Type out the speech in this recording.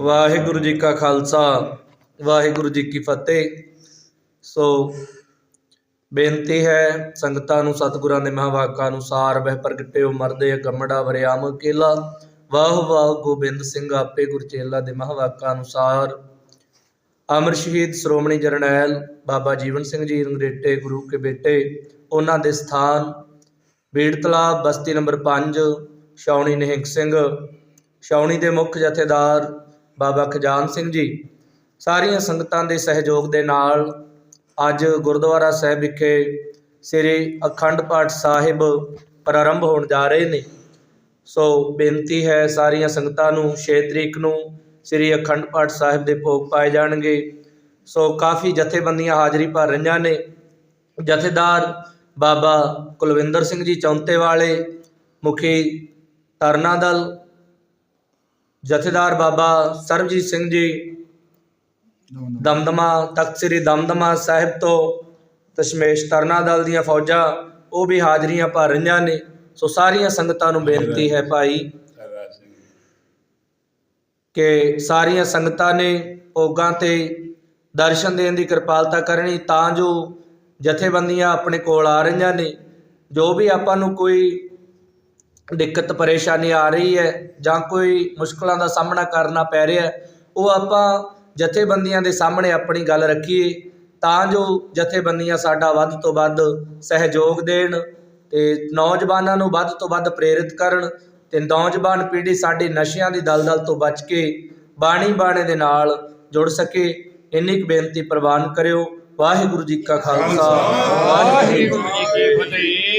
ਵਾਹਿਗੁਰੂ ਜੀ ਕਾ ਖਾਲਸਾ, ਵਾਹਿਗੁਰੂ ਜੀ ਕੀ ਫਤਿਹ। ਸੋ ਬੇਨਤੀ ਹੈ, ਸੰਗਤਾਂ ਨੂੰ, ਸਤਿਗੁਰਾਂ ਦੇ ਮਹਾਵਾਕਾਂ ਅਨੁਸਾਰ ਵਹਿ ਪ੍ਰਗਟਿਓ, ਮਰਦੇ ਗੰਮੜਾ ਵਰਿਆਮ ਕੇਲਾ। ਵਾਹ ਵਾਹ ਗੋਬਿੰਦ ਸਿੰਘ ਆਪੇ ਗੁਰਚੇਲਾ ਦੇ ਮਹਾਵਾਕਾਂ ਅਨੁਸਾਰ ਅਮਰ ਸ਼ਹੀਦ ਸ਼੍ਰੋਮਣੀ ਜਰਨੈਲ ਬਾਬਾ ਜੀਵਨ ਸਿੰਘ ਜੀ ਰੰਗਰੇਟੇ ਗੁਰੂ ਕੇ ਬੇਟੇ, ਉਹਨਾਂ ਦੇ ਸਥਾਨ। ਬੀੜ ਤਲਾਬ ਬਸਤੀ ਨੰਬਰ 5 ਸ਼ੌਣੀ ਨਿਹੰਗ ਸਿੰਘ। ਸ਼ੌਣੀ ਦੇ ਮੁੱਖ ਜਥੇਦਾਰ ਬਾਬਾ ਖਜਾਨ ਸਿੰਘ ਜੀ, ਸਾਰੀਆਂ ਸੰਗਤਾਂ ਦੇ ਸਹਿਯੋਗ ਦੇ ਨਾਲ ਅੱਜ ਗੁਰਦੁਆਰਾ ਸਾਹਿਬ ਵਿਖੇ ਸ੍ਰੀ ਅਖੰਡ ਪਾਠ ਸਾਹਿਬ ਪ੍ਰਾਰੰਭ ਹੋਣ ਜਾ ਰਹੇ ਨੇ। ਸੋ ਬੇਨਤੀ ਹੈ ਸਾਰੀਆਂ ਸੰਗਤਾਂ ਨੂੰ 6 ਤਰੀਕ ਨੂੰ ਸ੍ਰੀ ਅਖੰਡ ਪਾਠ ਸਾਹਿਬ ਦੇ ਭੋਗ ਪਾਏ ਜਾਣਗੇ। ਸੋ ਕਾਫੀ ਜਥੇਬੰਦੀਆਂ ਹਾਜ਼ਰੀ ਭਰ ਰਹੀਆਂ ਨੇ। ਜਥੇਦਾਰ ਬਾਬਾ ਕੁਲਵਿੰਦਰ ਸਿੰਘ ਜੀ ਚੌਂਤੇ ਵਾਲੇ ਮੁਖੀ ਤਰਨਾ ਦਲ ਜਥੇਦਾਰ ਬਾਬਾ ਸਰਬਜੀਤ ਸਿੰਘ ਜੀ ਦਮਦਮਾ ਤਖਤ ਸ੍ਰੀ ਦਮਦਮਾ ਸਾਹਿਬ ਤੋਂ ਦਸ਼ਮੇਸ਼ ਤਰਨਾ ਦਲ ਦੀਆਂ ਫੌਜਾਂ ਉਹ ਵੀ ਹਾਜ਼ਰੀਆਂ ਭਰ ਰਹੀਆਂ ਨੇ। ਸੋ ਸਾਰੀਆਂ ਸੰਗਤਾਂ ਨੂੰ ਬੇਨਤੀ ਹੈ ਭਾਈ ਕਿ ਸਾਰੀਆਂ ਸੰਗਤਾਂ ਨੇ ਭੋਗਾਂ ਤੇ ਦਰਸ਼ਨ ਦੇਣ ਦੀ ਕਿਰਪਾਲਤਾ ਕਰਨੀ ਤਾਂ ਜੋ ਜਥੇਬੰਦੀਆਂ ਆਪਣੇ ਕੋਲ ਆ ਰਹੀਆਂ ਨੇ। ਜੋ ਵੀ ਆਪਾਂ ਨੂੰ ਕੋਈ ਦਿੱਕਤ ਪਰੇਸ਼ਾਨੀ ਆ ਰਹੀ ਹੈ ਜਾਂ ਕੋਈ ਮੁਸ਼ਕਲਾਂ ਦਾ ਸਾਹਮਣਾ ਕਰਨਾ ਪੈ ਰਿਹਾ ਉਹ ਆਪਾਂ ਜਥੇਬੰਦੀਆਂ ਦੇ ਸਾਹਮਣੇ ਆਪਣੀ ਗੱਲ ਰੱਖੀਏ ਤਾਂ ਜੋ ਜਥੇਬੰਦੀਆਂ ਸਾਡਾ ਵੱਧ ਤੋਂ ਵੱਧ ਸਹਿਯੋਗ ਦੇਣ ਤੇ ਨੌਜਵਾਨਾਂ ਨੂੰ ਵੱਧ ਤੋਂ ਵੱਧ ਪ੍ਰੇਰਿਤ ਕਰਨ ਤੇ ਨੌਜਵਾਨ ਪੀੜ੍ਹੀ ਸਾਡੀ ਨਸ਼ਿਆਂ ਦੀ ਦਲਦਲ ਤੋਂ ਬਚ ਕੇ ਬਾਣੀ ਬਾਣੇ ਦੇ ਨਾਲ ਜੁੜ ਸਕੇ। ਇੰਨੀ ਕੁ ਬੇਨਤੀ ਪ੍ਰਵਾਨ ਕਰਿਓ। ਵਾਹਿਗੁਰੂ ਜੀ ਕਾ ਖਾਲਸਾ। ਵਾਹਿਗੁਰੂ ਜੀ ਕੀ ਫਤਿਹ।